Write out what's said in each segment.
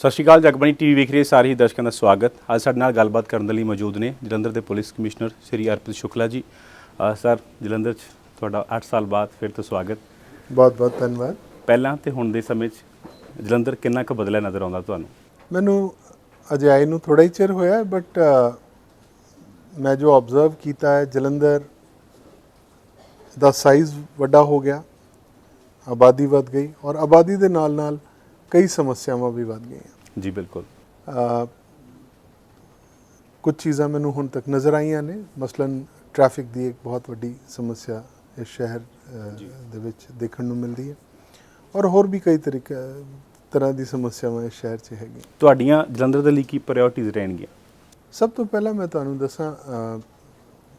ਸਤਿ ਸ਼੍ਰੀ ਅਕਾਲ ਜਗਬਾਣੀ ਟੀਵੀ ਵੇਖ ਰਹੇ ਸਾਰੇ ਹੀ ਦਰਸ਼ਕਾਂ ਦਾ ਸਵਾਗਤ। ਅੱਜ ਸਾਡੇ ਨਾਲ ਗੱਲਬਾਤ ਕਰਨ ਦੇ ਲਈ ਮੌਜੂਦ ਨੇ ਜਲੰਧਰ ਦੇ police commissioner Shri Arpit Shukla ji. Sir Jalandhar 'ਚ ਤੁਹਾਡਾ 8 ਸਾਲ ਬਾਅਦ ਫਿਰ ਤੋਂ ਸਵਾਗਤ। ਬਹੁਤ ਬਹੁਤ ਧੰਨਵਾਦ। ਪਹਿਲਾਂ ਤੇ ਹੁਣ ਦੇ ਸਮੇਂ 'ਚ ਜਲੰਧਰ ਕਿੰਨਾ ਕੁ ਬਦਲਿਆ ਨਜ਼ਰ ਆਉਂਦਾ ਤੁਹਾਨੂੰ? ਮੈਨੂੰ ਅਜੇ ਆਏ ਨੂੰ ਥੋੜਾ ਹੀ ਚਿਰ ਹੋਇਆ ਬਟ ਮੈਂ ਜੋ ਆਬਜ਼ਰਵ ਕੀਤਾ ਹੈ ਜਲੰਧਰ ਦਾ ਸਾਈਜ਼ ਵੱਡਾ ਹੋ ਗਿਆ ਆਬਾਦੀ ਵੱਧ ਗਈ ਔਰ ਆਬਾਦੀ ਦੇ ਨਾਲ ਨਾਲ ਕਈ ਸਮੱਸਿਆਵਾਂ ਵੀ ਵੱਧ ਗਈਆਂ। ਜੀ ਬਿਲਕੁਲ। ਕੁਝ ਚੀਜ਼ਾਂ ਮੈਨੂੰ ਹੁਣ ਤੱਕ ਨਜ਼ਰ ਆਈਆਂ ਨੇ। ਮਸਲਨ ਟ੍ਰੈਫਿਕ ਦੀ ਇੱਕ ਬਹੁਤ ਵੱਡੀ ਸਮੱਸਿਆ ਇਸ ਸ਼ਹਿਰ ਦੇ ਵਿੱਚ ਦੇਖਣ ਨੂੰ ਮਿਲਦੀ ਹੈ। ਔਰ ਹੋਰ ਵੀ ਕਈ ਤਰੀਕੇ ਤਰ੍ਹਾਂ ਦੀ ਸਮੱਸਿਆਵਾਂ ਇਸ ਸ਼ਹਿਰ 'ਚ ਹੈਗੀਆਂ। ਤੁਹਾਡੀਆਂ ਜਲੰਧਰ ਦੇ ਲਈ ਕੀ ਪ੍ਰਾਇੋਰਟੀਜ਼ ਰਹਿਣਗੀਆਂ? ਸਭ ਤੋਂ ਪਹਿਲਾਂ ਮੈਂ ਤੁਹਾਨੂੰ ਦੱਸਾਂ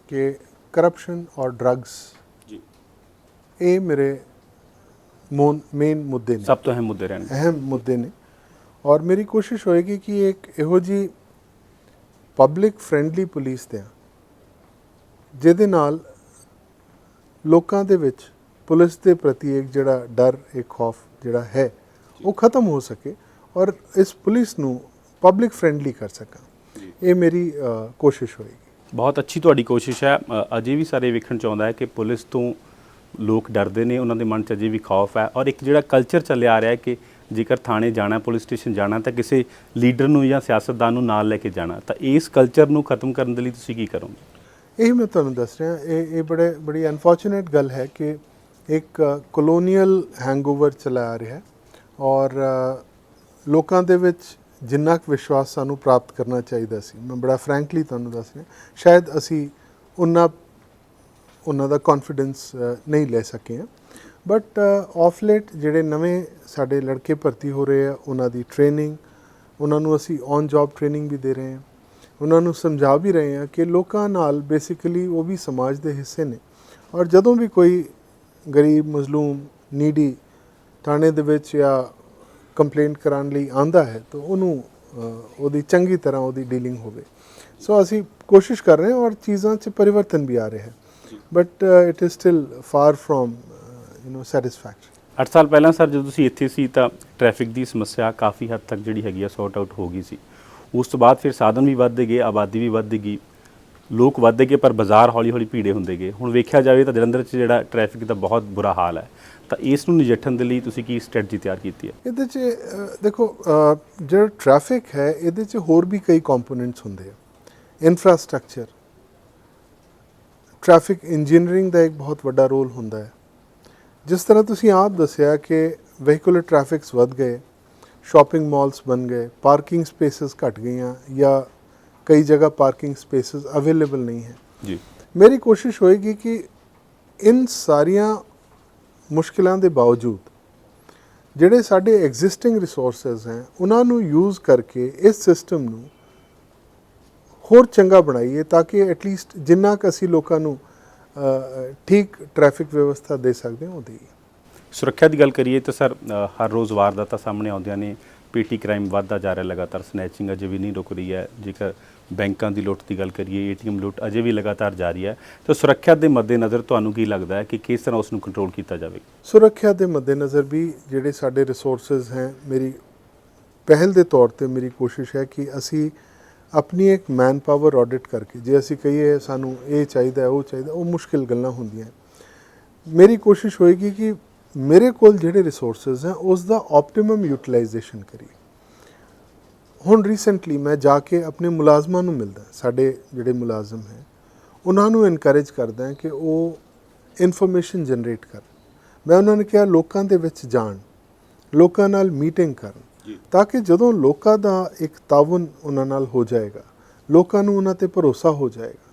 ਕਿ ਕਰਪਸ਼ਨ ਔਰ ਡਰੱਗਸ ਜੀ। ਇਹ ਮੇਰੇ ਮੇਨ ਮੁੱਦੇ ਨੇ। ਸਭ ਤੋਂ ਅਹਿਮ ਮੁੱਦੇ ਰਹਿਣਗੇ। ਅਹਿਮ ਮੁੱਦੇ ਨੇ। ਔਰ ਮੇਰੀ ਕੋਸ਼ਿਸ਼ ਹੋਏਗੀ ਕਿ ਇੱਕ ਇਹੋ ਜੀ ਪਬਲਿਕ ਫ੍ਰੈਂਡਲੀ ਪੁਲਿਸ ਦਿਆਂ ਜਿਹਦੇ ਨਾਲ ਲੋਕਾਂ ਦੇ ਵਿੱਚ ਪੁਲਿਸ ਦੇ ਪ੍ਰਤੀ ਇੱਕ ਜਿਹੜਾ ਡਰ ਇੱਕ ਖੌਫ ਜਿਹੜਾ ਹੈ ਉਹ ਖਤਮ ਹੋ ਸਕੇ ਔਰ ਇਸ ਪੁਲਿਸ ਨੂੰ ਪਬਲਿਕ ਫ੍ਰੈਂਡਲੀ ਕਰ ਸਕਾਂ। ਇਹ ਮੇਰੀ ਕੋਸ਼ਿਸ਼ ਹੋਏਗੀ। ਬਹੁਤ ਅੱਛੀ ਤੁਹਾਡੀ ਕੋਸ਼ਿਸ਼ ਹੈ। ਅਜੇ ਵੀ ਸਾਰੇ ਵੇਖਣ ਚ ਆਉਂਦਾ ਹੈ ਕਿ ਪੁਲਿਸ ਤੋਂ ਲੋਕ ਡਰਦੇ ਨੇ, ਉਹਨਾਂ ਦੇ ਮਨ 'ਚ ਅਜੇ ਵੀ ਖੌਫ ਹੈ। ਔਰ ਇੱਕ ਜਿਹੜਾ ਕਲਚਰ ਚੱਲਿਆ ਆ ਰਿਹਾ ਹੈ ਕਿ ਜੇਕਰ ਥਾਣੇ ਜਾਣਾ ਪੁਲਿਸ ਸਟੇਸ਼ਨ ਜਾਣਾ, ਤਾਂ ਕਿਸੇ ਲੀਡਰ ਨੂੰ ਜਾਂ ਸਿਆਸਤਦਾਨ ਨੂੰ ਨਾਲ ਲੈ ਕੇ ਜਾਣਾ। ਤਾਂ ਇਸ ਕਲਚਰ ਨੂੰ ਖਤਮ ਕਰਨ ਦੇ ਲਈ ਤੁਸੀਂ ਕੀ ਕਰੋਗੇ? ਇਹ ਮੈਂ ਤੁਹਾਨੂੰ ਦੱਸ ਰਿਹਾ, ਇਹ ਇਹ ਬੜੇ, ਬੜੀ ਅਨਫੋਰਚੂਨੇਟ ਗੱਲ ਹੈ ਕਿ ਇੱਕ ਕਲੋਨੀਅਲ ਹੈਂਗਓਵਰ ਚਲਾ ਆ ਰਿਹਾ ਔਰ ਲੋਕਾਂ ਦੇ ਵਿੱਚ ਜਿੰਨਾ ਕੁ ਵਿਸ਼ਵਾਸ ਸਾਨੂੰ ਪ੍ਰਾਪਤ ਕਰਨਾ ਚਾਹੀਦਾ ਸੀ, ਮੈਂ ਬੜਾ ਫ੍ਰੈਂਕਲੀ ਤੁਹਾਨੂੰ ਦੱਸ ਰਿਹਾ। ਸ਼ਾਇਦ ਅਸੀਂ ਉਹਨਾਂ ਉਹਨਾਂ ਦਾ ਕੌਨਫੀਡੈਂਸ ਨਹੀਂ ਲੈ ਸਕੇ ਹਾਂ ਬਟ ਆਫ ਲੇਟ ਜਿਹੜੇ ਨਵੇਂ ਸਾਡੇ ਲੜਕੇ ਭਰਤੀ ਹੋ ਰਹੇ ਆ, ਉਹਨਾਂ ਦੀ ਟ੍ਰੇਨਿੰਗ ਉਹਨਾਂ ਨੂੰ ਅਸੀਂ ਔਨ ਜੌਬ ਟ੍ਰੇਨਿੰਗ ਵੀ ਦੇ ਰਹੇ ਹਾਂ ਉਹਨਾਂ ਨੂੰ ਸਮਝਾ ਵੀ ਰਹੇ ਹਾਂ ਕਿ ਲੋਕਾਂ ਨਾਲ ਬੇਸਿਕਲੀ ਉਹ ਵੀ ਸਮਾਜ ਦੇ ਹਿੱਸੇ ਨੇ। ਔਰ ਜਦੋਂ ਵੀ ਕੋਈ ਗਰੀਬ, ਮਜ਼ਲੂਮ ਨੀਡੀ ਥਾਣੇ ਦੇ ਵਿੱਚ ਜਾਂ ਕੰਪਲੇਂਟ ਕਰਾਉਣ ਲਈ ਆਂਦਾ ਹੈ, ਤਾਂ ਉਹਨੂੰ ਉਹਦੀ ਚੰਗੀ ਤਰ੍ਹਾਂ ਉਹਦੀ ਡੀਲਿੰਗ ਹੋਵੇ। ਸੋ ਅਸੀਂ ਕੋਸ਼ਿਸ਼ ਕਰ ਰਹੇ ਹਾਂ ਔਰ ਚੀਜ਼ਾਂ 'ਚ ਪਰਿਵਰਤਨ ਵੀ ਆ ਰਿਹਾ ਹੈ। But it is still far from you know satisfactory 8 ਸਾਲ ਪਹਿਲਾਂ ਸਰ ਜਦੋਂ ਤੁਸੀਂ ਇੱਥੇ ਸੀ ਤਾਂ ਟ੍ਰੈਫਿਕ ਦੀ ਸਮੱਸਿਆ ਕਾਫੀ ਹੱਦ ਤੱਕ ਜਿਹੜੀ ਹੈਗੀ ਆ ਸੌਰਟ ਆਊਟ ਹੋ ਗਈ ਸੀ। ਉਸ ਤੋਂ ਬਾਅਦ ਫਿਰ ਸਾਧਨ ਵੀ ਵੱਧਦੇ ਗਏ ਆਬਾਦੀ ਵੀ ਵੱਧਦੀ ਗਈ। ਲੋਕ ਵੱਧਦੇ ਗਏ ਪਰ ਬਾਜ਼ਾਰ ਹੌਲੀ-ਹੌਲੀ ਭੀੜੇ ਹੁੰਦੇ ਗਏ। ਹੁਣ ਵੇਖਿਆ ਜਾਵੇ ਤਾਂ ਜਲੰਧਰ 'ਚ ਜਿਹੜਾ ਟ੍ਰੈਫਿਕ ਦਾ ਬਹੁਤ ਬੁਰਾ ਹਾਲ ਹੈ। ਤਾਂ ਇਸ ਨੂੰ ਨਜਿੱਠਣ ਦੇ ਲਈ ਤੁਸੀਂ ਕੀ ਸਟ੍ਰੈਟਜੀ ਤਿਆਰ ਕੀਤੀ ਹੈ? ਇਹਦੇ 'ਚ ਦੇਖੋ ਜਿਹੜਾ ਟ੍ਰੈਫਿਕ ਹੈ ਇਹਦੇ 'ਚ ਹੋਰ ਵੀ ਕਈ ਕੰਪੋਨੈਂਟਸ ਹੁੰਦੇ ਆ। ਇਨਫਰਾਸਟ੍ਰਕਚਰ ਟ੍ਰੈਫਿਕ ਇੰਜੀਨੀਅਰਿੰਗ ਦਾ ਇੱਕ ਬਹੁਤ ਵੱਡਾ ਰੋਲ ਹੁੰਦਾ ਹੈ। ਜਿਸ ਤਰ੍ਹਾਂ ਤੁਸੀਂ ਆਪ ਦੱਸਿਆ ਕਿ ਵਹੀਕੂਲਰ ਟ੍ਰੈਫਿਕਸ ਵੱਧ ਗਏ ਸ਼ਾਪਿੰਗ ਮਾਲਸ ਬਣ ਗਏ ਪਾਰਕਿੰਗ ਸਪੇਸਸ ਘਟ ਗਈਆਂ ਜਾਂ ਕਈ ਜਗ੍ਹਾ ਪਾਰਕਿੰਗ ਸਪੇਸਸ ਅਵੇਲੇਬਲ ਨਹੀਂ ਹੈ। ਜੀ। ਮੇਰੀ ਕੋਸ਼ਿਸ਼ ਹੋਏਗੀ ਕਿ ਇਨ ਸਾਰੀਆਂ ਮੁਸ਼ਕਿਲਾਂ ਦੇ ਬਾਵਜੂਦ ਜਿਹੜੇ ਸਾਡੇ ਐਗਜ਼ਿਸਟਿੰਗ ਰਿਸੋਰਸਸ ਹੈ ਉਹਨਾਂ ਨੂੰ ਯੂਜ਼ ਕਰਕੇ ਇਸ ਸਿਸਟਮ ਨੂੰ ਹੋਰ ਚੰਗਾ ਬਣਾਈਏ ਤਾਂ ਕਿ ਐਟਲੀਸਟ ਜਿੰਨਾ ਕੁ ਅਸੀਂ ਲੋਕਾਂ ਨੂੰ ਠੀਕ ਟ੍ਰੈਫਿਕ ਵਿਵਸਥਾ ਦੇ ਸਕਦੇ ਹਾਂ ਉਹ ਦੇਈਏ। ਸੁਰੱਖਿਆ ਦੀ ਗੱਲ ਕਰੀਏ ਤਾਂ ਸਰ ਹਰ ਰੋਜ਼ ਵਾਰਦਾਤਾਂ ਸਾਹਮਣੇ ਆਉਂਦੀਆਂ ਨੇ। ਪੀਟੀ ਕ੍ਰਾਈਮ ਵੱਧਦਾ ਜਾ ਰਿਹਾ ਲਗਾਤਾਰ ਸਨੈਚਿੰਗ ਅਜੇ ਵੀ ਨਹੀਂ ਰੁਕ ਰਹੀ ਹੈ। ਜੇਕਰ ਬੈਂਕਾਂ ਦੀ ਲੁੱਟ ਦੀ ਗੱਲ ਕਰੀਏ ਏਟੀਐਮ ਲੁੱਟ ਅਜੇ ਵੀ ਲਗਾਤਾਰ ਜਾਰੀ ਹੈ। ਤਾਂ ਸੁਰੱਖਿਆ ਦੇ ਮੱਦੇਨਜ਼ਰ ਤੁਹਾਨੂੰ ਕੀ ਲੱਗਦਾ ਹੈ ਕਿ ਕਿਸ ਤਰ੍ਹਾਂ ਉਸ ਨੂੰ ਕੰਟਰੋਲ ਕੀਤਾ ਜਾਵੇ? ਸੁਰੱਖਿਆ ਦੇ ਮੱਦੇਨਜ਼ਰ ਵੀ ਜਿਹੜੇ ਸਾਡੇ ਰਿਸੋਰਸਸ ਹੈ ਮੇਰੀ ਪਹਿਲ ਦੇ ਤੌਰ ਤੇ ਮੇਰੀ ਕੋਸ਼ਿਸ਼ ਹੈ ਕਿ ਅਸੀਂ ਆਪਣੀ ਇੱਕ ਮੈਨ ਪਾਵਰ ਆਡਿਟ ਕਰਕੇ, ਜੇ ਅਸੀਂ ਕਹੀਏ ਸਾਨੂੰ ਇਹ ਚਾਹੀਦਾ, ਉਹ ਚਾਹੀਦਾ, ਉਹ ਮੁਸ਼ਕਿਲ ਗੱਲਾਂ ਹੁੰਦੀਆਂ। ਮੇਰੀ ਕੋਸ਼ਿਸ਼ ਹੋਏਗੀ ਕਿ ਮੇਰੇ ਕੋਲ ਜਿਹੜੇ ਰਿਸੋਰਸਸ ਹੈ ਉਸ ਦਾ ਆਪਟੀਮਮ ਯੂਟਿਲਾਈਜੇਸ਼ਨ ਕਰੀਏ। ਹੁਣ ਰੀਸੈਂਟਲੀ ਮੈਂ ਜਾ ਕੇ ਆਪਣੇ ਮੁਲਾਜ਼ਮਾਂ ਨੂੰ ਮਿਲਦਾ, ਸਾਡੇ ਜਿਹੜੇ ਮੁਲਾਜ਼ਮ ਹੈ, ਉਹਨਾਂ ਨੂੰ ਇਨਕਰੇਜ ਕਰਦਾ ਕਿ ਉਹ ਇਨਫੋਰਮੇਸ਼ਨ ਜਨਰੇਟ ਕਰਨ। ਮੈਂ ਉਹਨਾਂ ਨੇ ਕਿਹਾ, ਲੋਕਾਂ ਦੇ ਵਿੱਚ ਜਾਣ, ਲੋਕਾਂ ਨਾਲ ਮੀਟਿੰਗ ਕਰਨ। ਤਾਂ ਕਿ ਜਦੋਂ ਲੋਕਾਂ ਦਾ ਇੱਕ ਤਾਵਨ ਉਹਨਾਂ ਨਾਲ ਹੋ ਜਾਏਗਾ ਲੋਕਾਂ ਨੂੰ ਉਹਨਾਂ ਤੇ ਭਰੋਸਾ ਹੋ ਜਾਏਗਾ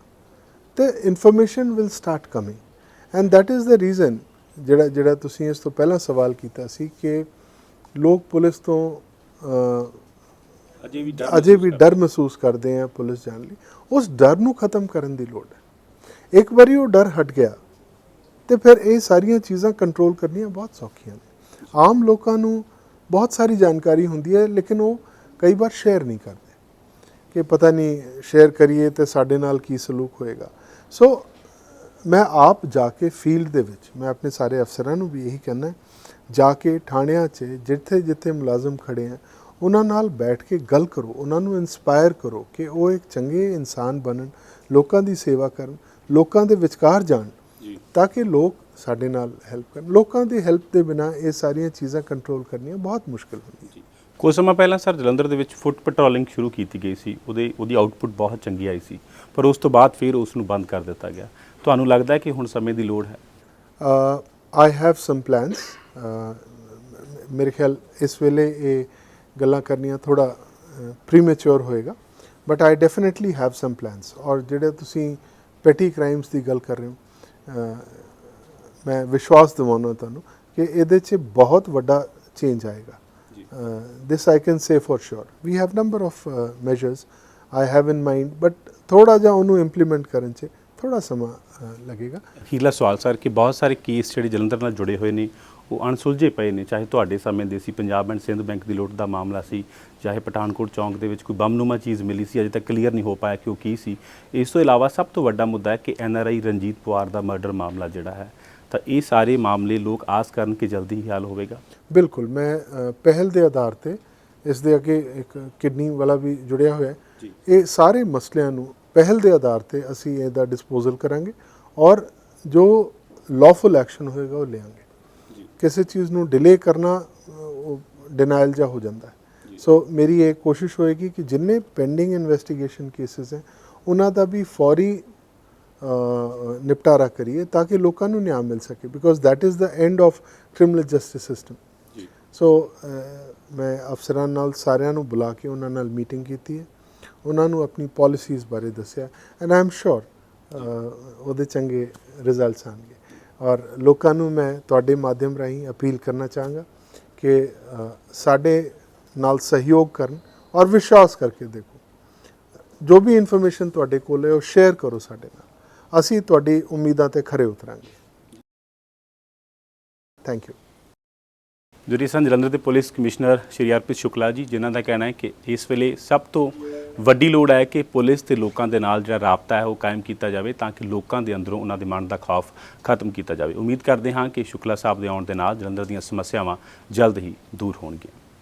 ਤੇ information will start coming and that is the reason ਜਿਹੜਾ ਜਿਹੜਾ ਤੁਸੀਂ ਇਸ ਤੋਂ ਪਹਿਲਾਂ ਸਵਾਲ ਕੀਤਾ ਸੀ ਕਿ ਲੋਕ ਪੁਲਿਸ ਤੋਂ ਅਜੇ ਵੀ ਅਜੇ ਵੀ ਡਰ ਮਹਿਸੂਸ ਕਰਦੇ ਆ ਪੁਲਿਸ ਜਾਣ ਲਈ। ਉਸ ਡਰ ਨੂੰ ਖਤਮ ਕਰਨ ਦੀ ਲੋੜ ਹੈ। ਇੱਕ ਵਾਰੀ ਉਹ ਡਰ ਹਟ ਗਿਆ ਤੇ ਫਿਰ ਇਹ ਸਾਰੀਆਂ ਚੀਜ਼ਾਂ ਕੰਟਰੋਲ ਕਰਨੀਆਂ ਬਹੁਤ ਸੌਖੀਆਂ ਨੇ। ਆਮ ਲੋਕਾਂ ਨੂੰ ਬਹੁਤ ਸਾਰੀ ਜਾਣਕਾਰੀ ਹੁੰਦੀ ਹੈ ਲੇਕਿਨ ਉਹ ਕਈ ਵਾਰ ਸ਼ੇਅਰ ਨਹੀਂ ਕਰਦੇ। ਕਿ ਪਤਾ ਨਹੀਂ ਸ਼ੇਅਰ ਕਰੀਏ ਤੇ ਸਾਡੇ ਨਾਲ ਕੀ ਸਲੂਕ ਹੋਏਗਾ। ਸੋ ਮੈਂ ਆਪ ਜਾ ਕੇ ਫੀਲਡ ਦੇ ਵਿੱਚ ਮੈਂ ਆਪਣੇ ਸਾਰੇ ਅਫਸਰਾਂ ਨੂੰ ਵੀ ਇਹੀ ਕਹਿਣਾ ਹੈ, ਜਾ ਕੇ ਥਾਣਿਆਂ 'ਚ ਜਿੱਥੇ ਜਿੱਥੇ ਮੁਲਾਜ਼ਮ ਖੜੇ ਆ ਉਹਨਾਂ ਨਾਲ ਬੈਠ ਕੇ ਗੱਲ ਕਰੋ ਉਹਨਾਂ ਨੂੰ ਇਨਸਪਾਇਰ ਕਰੋ ਕਿ ਉਹ ਇੱਕ ਚੰਗੇ ਇਨਸਾਨ ਬਣਨ ਲੋਕਾਂ ਦੀ ਸੇਵਾ ਕਰਨ ਲੋਕਾਂ ਦੇ ਵਿਚਕਾਰ ਜਾਣ ਜੀ। ਤਾਂ ਕਿ ਲੋਕ ਸਾਡੇ ਨਾਲ ਹੈਲਪ ਕਰਨ। ਲੋਕਾਂ ਦੀ ਹੈਲਪ ਦੇ ਬਿਨਾ ਇਹ ਸਾਰੀਆਂ ਚੀਜ਼ਾਂ ਕੰਟਰੋਲ ਕਰਨੀਆਂ ਬਹੁਤ ਮੁਸ਼ਕਲ ਹੁੰਦੀਆਂ ਜੀ ਕੁਝ ਸਮਾਂ ਪਹਿਲਾਂ ਸਰ ਜਲੰਧਰ ਦੇ ਵਿੱਚ ਫੁੱਟ ਪੈਟਰੋਲਿੰਗ ਸ਼ੁਰੂ ਕੀਤੀ ਗਈ ਸੀ। ਉਹਦੇ ਉਹਦੀ ਆਊਟਪੁੱਟ ਬਹੁਤ ਚੰਗੀ ਆਈ ਸੀ। ਪਰ ਉਸ ਤੋਂ ਬਾਅਦ ਫਿਰ ਉਸ ਨੂੰ ਬੰਦ ਕਰ ਦਿੱਤਾ ਗਿਆ। ਤੁਹਾਨੂੰ ਲੱਗਦਾ ਹੈ ਕਿ ਹੁਣ ਸਮੇਂ ਦੀ ਲੋੜ ਹੈ? ਆਈ ਹੈਵ ਸਮ ਪਲਾਨਸ ਮੇਰੇ ਖਿਆਲ ਇਸ ਵੇਲੇ ਇਹ ਗੱਲਾਂ ਕਰਨੀਆਂ ਥੋੜਾ ਪ੍ਰੀਮੈਚੁਰ ਹੋਏਗਾ। But I definitely have some plans ਔਰ ਜਿਹੜੇ ਤੁਸੀਂ ਪੈਟੀ ਕ੍ਰਾਈਮਸ ਦੀ ਗੱਲ ਕਰ ਰਹੇ ਹੋ ਮੈਂ ਵਿਸ਼ਵਾਸ ਦਿਵਾਉਣਾ ਤੁਹਾਨੂੰ ਕਿ ਇਹਦੇ 'ਚ ਬਹੁਤ ਵੱਡਾ ਚੇਂਜ ਆਏਗਾ। This I can say for sure we have number of measures I have in mind but ਥੋੜਾ ਜਿਹਾ ਉਹਨੂੰ ਇੰਪਲੀਮੈਂਟ ਕਰਨ 'ਚ ਥੋੜਾ ਸਮਾਂ ਲੱਗੇਗਾ। ਅਖੀਰਲਾ ਸਵਾਲ ਸਰ ਕਿ ਬਹੁਤ ਸਾਰੇ ਕੇਸ ਜਿਹੜੇ ਜਲੰਧਰ ਨਾਲ ਜੁੜੇ ਹੋਏ ਨੇ ਉਹ ਅਣਸੁਲਝੇ ਪਏ ਨੇ ਚਾਹੇ ਤੁਹਾਡੇ ਸਮੇਂ ਦੇ ਸੀ ਪੰਜਾਬ ਐਂਡ ਸਿੰਧ ਬੈਂਕ ਦੀ ਲੁੱਟ ਦਾ ਮਾਮਲਾ ਸੀ ਚਾਹੇ ਪਠਾਨਕੋਟ ਚੌਂਕ ਦੇ ਵਿੱਚ ਕੋਈ ਬੰਮਨੁਮਾ ਚੀਜ਼ ਮਿਲੀ ਸੀ ਅਜੇ ਤੱਕ ਕਲੀਅਰ ਨਹੀਂ ਹੋ ਪਾਇਆ ਕਿ ਉਹ ਕੀ ਸੀ। ਇਸ ਤੋਂ ਇਲਾਵਾ ਸਭ ਤੋਂ ਵੱਡਾ ਮੁੱਦਾ ਹੈ ਕਿ N R I Ranjit Pawar the murder ਮਾਮਲਾ ਜਿਹੜਾ ਹੈ ਤਾਂ ਇਹ ਸਾਰੇ ਮਾਮਲੇ ਲੋਕ ਆਸ ਕਰਨ ਕਿ ਜਲਦੀ ਹੀ ਹੱਲ ਹੋਵੇਗਾ। ਬਿਲਕੁਲ ਮੈਂ ਪਹਿਲ ਦੇ ਆਧਾਰ ਤੇ ਇਸ ਦੇ ਅੱਗੇ ਇੱਕ ਕਿਡਨੀ ਵਾਲਾ ਵੀ ਜੁੜਿਆ ਹੋਇਆ ਹੈ। ਇਹ ਸਾਰੇ ਮਸਲਿਆਂ ਨੂੰ ਪਹਿਲ ਦੇ ਆਧਾਰ ਤੇ ਅਸੀਂ ਇਹਦਾ ਡਿਸਪੋਜ਼ਲ ਕਰਾਂਗੇ ਔਰ ਜੋ ਲਾਫੁਲ ਐਕਸ਼ਨ ਹੋਏਗਾ ਉਹ ਲਿਆਂਗੇ। ਕਿਸੇ ਚੀਜ਼ ਨੂੰ ਡਿਲੇ ਕਰਨਾ ਡਿਨਾਈਲ ਜਾ ਹੋ ਜਾਂਦਾ ਹੈ। ਸੋ ਮੇਰੀ ਇਹ ਕੋਸ਼ਿਸ਼ ਹੋਏਗੀ ਕਿ ਜਿੰਨੇ ਪੈਂਡਿੰਗ ਇਨਵੈਸਟੀਗੇਸ਼ਨ ਕੇसेस ਹੈ ਉਹਨਾਂ ਦਾ ਵੀ ਫੌਰੀ ਨਿਪਟਾਰਾ ਕਰੀਏ ਤਾਂ ਕਿ ਲੋਕਾਂ ਨੂੰ ਨਿਆਂ ਮਿਲ ਸਕੇ because that is the end of criminal justice system ਜੀ। ਸੋ ਮੈਂ ਅਫਸਰਾਂ ਨਾਲ ਸਾਰਿਆਂ ਨੂੰ ਬੁਲਾ ਕੇ ਉਹਨਾਂ ਨਾਲ ਮੀਟਿੰਗ ਕੀਤੀ ਹੈ। ਉਹਨਾਂ ਨੂੰ ਆਪਣੀ ਪਾਲਿਸੀਜ਼ ਬਾਰੇ ਦੱਸਿਆ। ਐਂਡ ਆਈ ਐਮ ਸ਼ੋਰ ਉਹਦੇ ਚੰਗੇ ਰਿਜ਼ਲਟਸ ਆਣਗੇ। ਔਰ ਲੋਕਾਂ ਨੂੰ ਮੈਂ ਤੁਹਾਡੇ ਮਾਧਿਅਮ ਰਾਹੀਂ ਅਪੀਲ ਕਰਨਾ ਚਾਹਾਂਗਾ ਕਿ ਸਾਡੇ ਨਾਲ ਸਹਿਯੋਗ ਕਰਨ ਔਰ ਵਿਸ਼ਵਾਸ ਕਰਕੇ ਦੇਖੋ। ਜੋ ਵੀ ਇਨਫੋਰਮੇਸ਼ਨ ਤੁਹਾਡੇ ਕੋਲ ਹੈ ਉਹ ਸ਼ੇਅਰ ਕਰੋ ਸਾਡੇ ਨਾਲ। ਅਸੀਂ ਤੁਹਾਡੀ ਉਮੀਦਾਂ ਤੇ ਖਰੇ ਉਤਰਾਂਗੇ। ਥੈਂਕ ਯੂ ਜਿਹੜੀ ਸਨ ਜਲੰਧਰ ਦੇ ਪੁਲਿਸ ਕਮਿਸ਼ਨਰ ਸ਼੍ਰੀ ਅਰਪਿਤ ਸ਼ੁਕਲਾ ਜੀ, ਜਿਨ੍ਹਾਂ ਦਾ ਕਹਿਣਾ ਹੈ ਕਿ ਇਸ ਵੇਲੇ ਸਭ ਤੋਂ ਵੱਡੀ ਲੋੜ ਹੈ ਕਿ ਪੁਲਿਸ ਤੇ ਲੋਕਾਂ ਦੇ ਨਾਲ ਜਿਹੜਾ ਰਾਬਤਾ ਹੈ ਉਹ ਕਾਇਮ ਕੀਤਾ ਜਾਵੇ ਤਾਂ ਕਿ ਲੋਕਾਂ ਦੇ ਅੰਦਰੋਂ ਉਹਨਾਂ ਦੇ ਮਨ ਦਾ ਖੌਫ ਖਤਮ ਕੀਤਾ ਜਾਵੇ। ਉਮੀਦ ਕਰਦੇ ਹਾਂ ਕਿ ਸ਼ੁਕਲਾ ਸਾਹਿਬ ਦੇ ਆਉਣ ਦੇ ਨਾਲ ਜਲੰਧਰ ਦੀਆਂ ਸਮੱਸਿਆਵਾਂ ਜਲਦ ਹੀ ਦੂਰ ਹੋਣਗੀਆਂ।